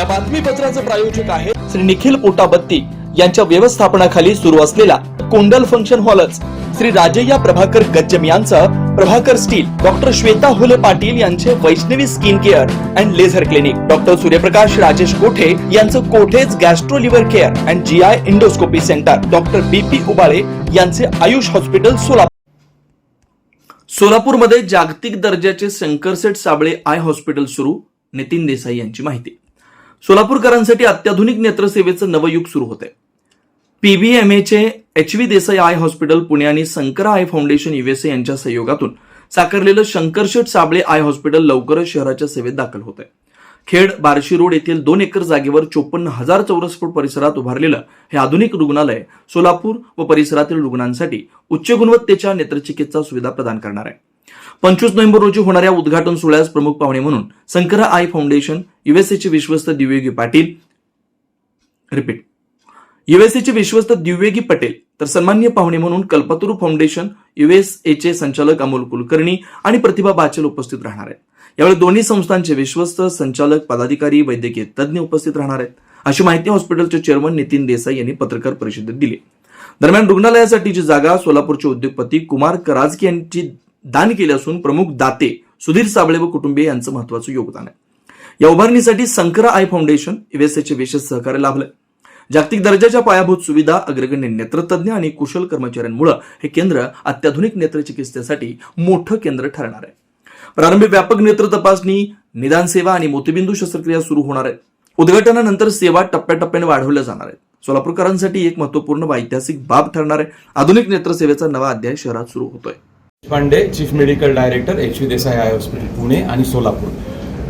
या बातमीपत्राचे प्रायोजक आहे श्री निखिल पोटाबत्ती यांच्या व्यवस्थापनाखाली सुरू असलेला कोंडल फंक्शन हॉलच. श्री राजय्या प्रभाकर गज्जम यांचं प्रभाकर स्टील डॉक्टर श्वेता हुले पाटील यांचे Vaishnavi skin care and laser clinic. Doctor Suryaprakash Rajesh Kothe यांचं Kothe's gastro liver care and G I endoscopy centre. Doctor B P Ubale यांचे आयुष हॉस्पिटल सोलापूर. सोलापूरमध्ये जागतिक दर्जाचे शंकरसेठ साबळे आय हॉस्पिटल सुरू नितीन देसाई यांची माहिती. सोलापूरकरांसाठी अत्याधुनिक नेत्रसेवेचं नवयुग सुरू होते पीबीएमएचे H V Desai eye hospital Pune आणि शंकरा आय फाउंडेशन युएसए यांच्या सहयोगातून साकारलेलं शंकरशेठ साबळे आय हॉस्पिटल लवकरच शहराच्या सेवेत दाखल होत आहे खेड बार्शी रोड येथील दोन एकर जागेवर चोपन्न हजार चौरस फूट परिसरात उभारलेलं हे आधुनिक रुग्णालय सोलापूर व परिसरातील रुग्णांसाठी उच्च गुणवत्तेच्या नेत्रचिकित्सा सुविधा प्रदान करणार आहे. पंचवीस नोव्हेंबर रोजी होणाऱ्या उद्घाटन सोहळ्यास प्रमुख पाहुणे म्हणून संकरा आय फाउंडेशन युएसएचे विश्वस्त दिव्योगी पाटील. रिपीट. युएसएचे विश्वस्त दिव्योगी पटेल तर सन्मान्य पाहुणे म्हणून कल्पतरू फाउंडेशन युएसएचे संचालक अमोल कुलकर्णी आणि प्रतिभा बाचल उपस्थित राहणार आहेत. यावेळी दोन्ही संस्थांचे विश्वस्त संचालक पदाधिकारी वैद्यकीय तज्ज्ञ उपस्थित राहणार आहेत. अशी माहिती हॉस्पिटलचे चेअरमन नितीन देसाई यांनी पत्रकार परिषदेत दिली. दरम्यान रुग्णालयासाठीची जागा सोलापूरचे उद्योगपती कुमार कराजकी यांची दान केली असून प्रमुख दाते सुधीर साबळे व कुटुंबीय यांचं महत्वाचं योगदान आहे. या उभारणीसाठी संकरा आय फाउंडेशन युएसएचे विशेष सहकार्य लाभलं जागतिक दर्जाच्या पायाभूत सुविधा अग्रगण्य नेत्रतज्ञ आणि कुशल कर्मचाऱ्यांमुळे हे केंद्र अत्याधुनिक नेत्रचिकित्सेसाठी मोठं केंद्र ठरणार आहे. प्रारंभी व्यापक नेत्र तपासणी निदान सेवा आणि मोतीबिंदू शस्त्रक्रिया सुरू होणार आहेत. उद्घाटनानंतर सेवा टप्प्याटप्प्याने वाढवल्या जाणार आहेत. सोलापूरकरांसाठी एक महत्त्वपूर्ण व ऐतिहासिक बाब ठरणार आहे. आधुनिक नेत्रसेवेचा नवा अध्याय शहरात सुरू होतोय. Pande chief medical director H V Desai eye hospital Pune आणि सोलापूर.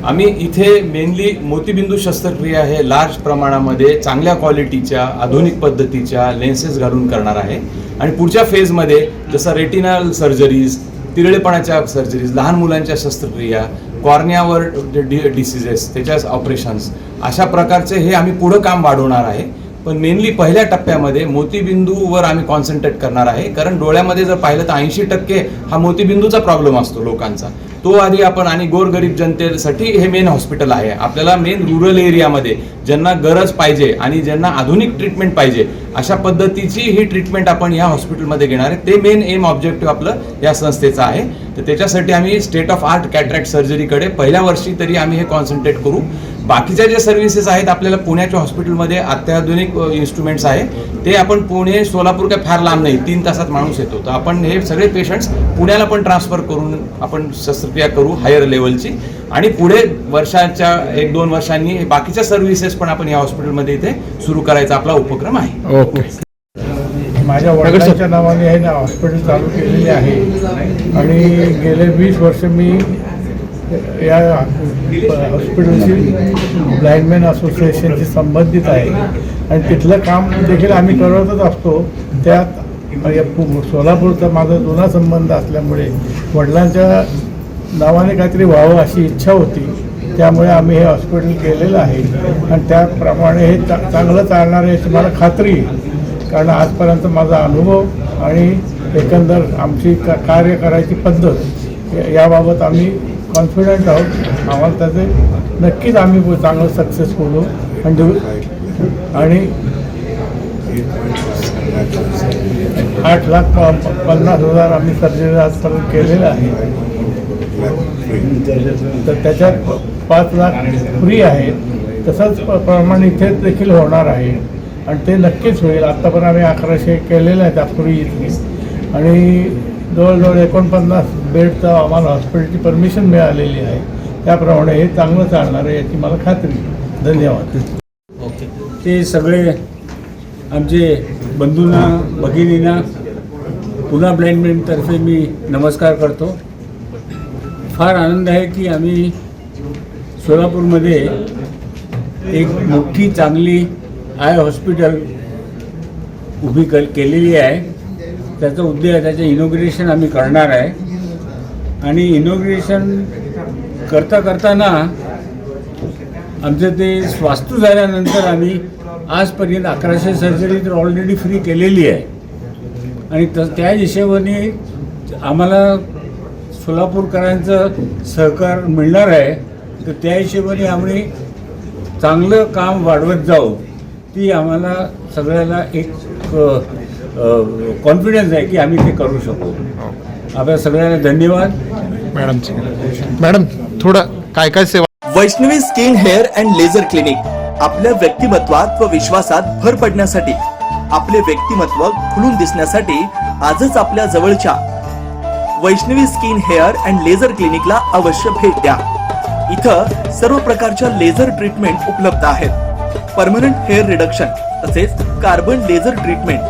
आम्ही इथे मेनली मोतीबिंदू शस्त्रक्रिया हे लार्ज प्रमाणामध्ये चांगल्या क्वालिटीच्या आधुनिक पद्धतीच्या लेन्सेस घालून करणार आहे. आणि पुढच्या फेजमध्ये जसं रेटिनल सर्जरीज तिरळेपणाच्या सर्जरीज लहान मुलांच्या शस्त्रक्रिया कॉर्नियावर डि डिसिजेस त्याच्या ऑपरेशन्स अशा प्रकारचे हे आम्ही पुढं काम वाढवणार आहे. पण मेनली पहिल्या टप्प्यामध्ये मोतीबिंदूवर आम्ही कॉन्सन्ट्रेट करणार आहे. कारण डोळ्यामध्ये जर पाहिलं तर ऐंशी टक्के हा मोतीबिंदूचा प्रॉब्लेम असतो लोकांचा. तो आधी आपण आणि गोरगरीब जनतेसाठी हे मेन हॉस्पिटल आहे. आपल्याला मेन रुरल एरियामध्ये ज्यांना गरज पाहिजे आणि ज्यांना आधुनिक ट्रीटमेंट पाहिजे अशा पद्धतीची ही ट्रीटमेंट आपण या हॉस्पिटलमध्ये घेणार आहे. ते मेन एम ऑब्जेक्टिव्ह आपलं या संस्थेचं आहे. तर त्याच्यासाठी आम्ही स्टेट ऑफ आर्ट कॅट्रॅक्ट सर्जरीकडे पहिल्या वर्षी तरी आम्ही हे कॉन्सन्ट्रेट करू. बाकीच्या ज्या सर्व्हिसेस आहेत आपल्याला पुण्याच्या हॉस्पिटलमध्ये अत्याधुनिक इन्स्ट्रुमेंट्स आहे. ते आपण पुणे सोलापूर काय फार लांब नाही तीन तासात माणूस येतो. तर आपण हे सगळे पेशंट्स पुण्याला पण ट्रान्सफर करून आपण शस्त्रक्रिया करू हायर लेवलची आणि पुढे वर्षाच्या एक दोन वर्षांनी हे बाकीच्या सर्व्हिसेस पण आपण या हॉस्पिटलमध्ये इथे सुरू करायचा आपला उपक्रम आहे. ओके. माझ्या वडिलांच्या नावाने हे ना हॉस्पिटल चालू केलेले आहे. आणि गेले वीस वर्ष मी या हॉस्पिटलशी ब्लाइंडमॅन असोसिएशनशी संबंधित आहे. आणि तिथलं काम देखील आम्ही करतच असतो. त्यात या सोलापूरचा माझा जुना संबंध असल्यामुळे वडिलांच्या नावाने काहीतरी व्हावं अशी इच्छा होती. त्यामुळे आम्ही हे हॉस्पिटल केलेलं आहे. आणि त्याप्रमाणे हे चा चांगलं चालणार आहे याची मला खात्री आहे. कारण आजपर्यंत माझा अनुभव आणि एकंदर आमची का कार्य करायची पद्धत याबाबत आम्ही कॉन्फिडंट आहोत. आम्हाला त्याचे नक्कीच आम्ही चांगलं सक्सेसफुल होऊ आणि देऊ- आणि आठ लाख प- पन्नास हजार आम्ही सर्जरी आजपर्यंत केलेलं आहे. तर त्याच्यात पाच लाख फ्री आहेत तसंच प- प्रमाण इथे देखील होणार आहे. आणि ते नक्कीच होईल. आत्तापर्यंत आम्ही अकराशे केलेलं आहे अपुरी इथे आणि जवळजवळ एकोणपन्नास बेडचं आम्हाला हॉस्पिटलची परमिशन मिळालेली आहे. त्याप्रमाणे हे चांगलं चालणार आहे याची मला खात्री धन्यवाद. ओके. ते सगळे आमचे बंधूंना भगिनींना पुन्हा ब्लाइंडमॅनतर्फे मी नमस्कार करतो. फार आनंद आहे की आम्ही सोलापूरमध्ये एक मोठी चांगली आय हॉस्पिटल उभी कर केलेली आहे. त्याचं उद्देश त्याचं इनॉग्रेशन आम्ही करणार आहे. आणि इनॉग्रेशन करता करताना आमचं ते स्वास्तू झाल्यानंतर आम्ही आजपर्यंत अकराशे सर्जरी तर ऑलरेडी फ्री केलेली आहे. आणि त त्या हिशेबाने आम्हाला सोलापूरकरांचं सहकार मिळणार आहे. तर त्या हिशेबाने आम्ही चांगलं काम वाढवत जाऊ. ती आम्हाला सगळ्याला एक कॉन्फिडन्स आहे की आम्ही ते करू शकू. आपल्या सगळ्यांना धन्यवाद. मॅडमची मॅडम थोडं काय काय सेवा Vaishnavi skin hair and laser clinic आपल्या व्यक्तिमत्वात व विश्वासात भर पडण्यासाठी आपले व्यक्तिमत्व खुलून दिसण्यासाठी आजच आपल्या जवळच्या Vaishnavi skin hair and laser क्लिनिकला अवश्य भेट द्या. इथं सर्व प्रकारच्या लेझर ट्रीटमेंट उपलब्ध आहेत. परमनंट हेअर रिडक्शन तसेच कार्बन लेझर ट्रीटमेंट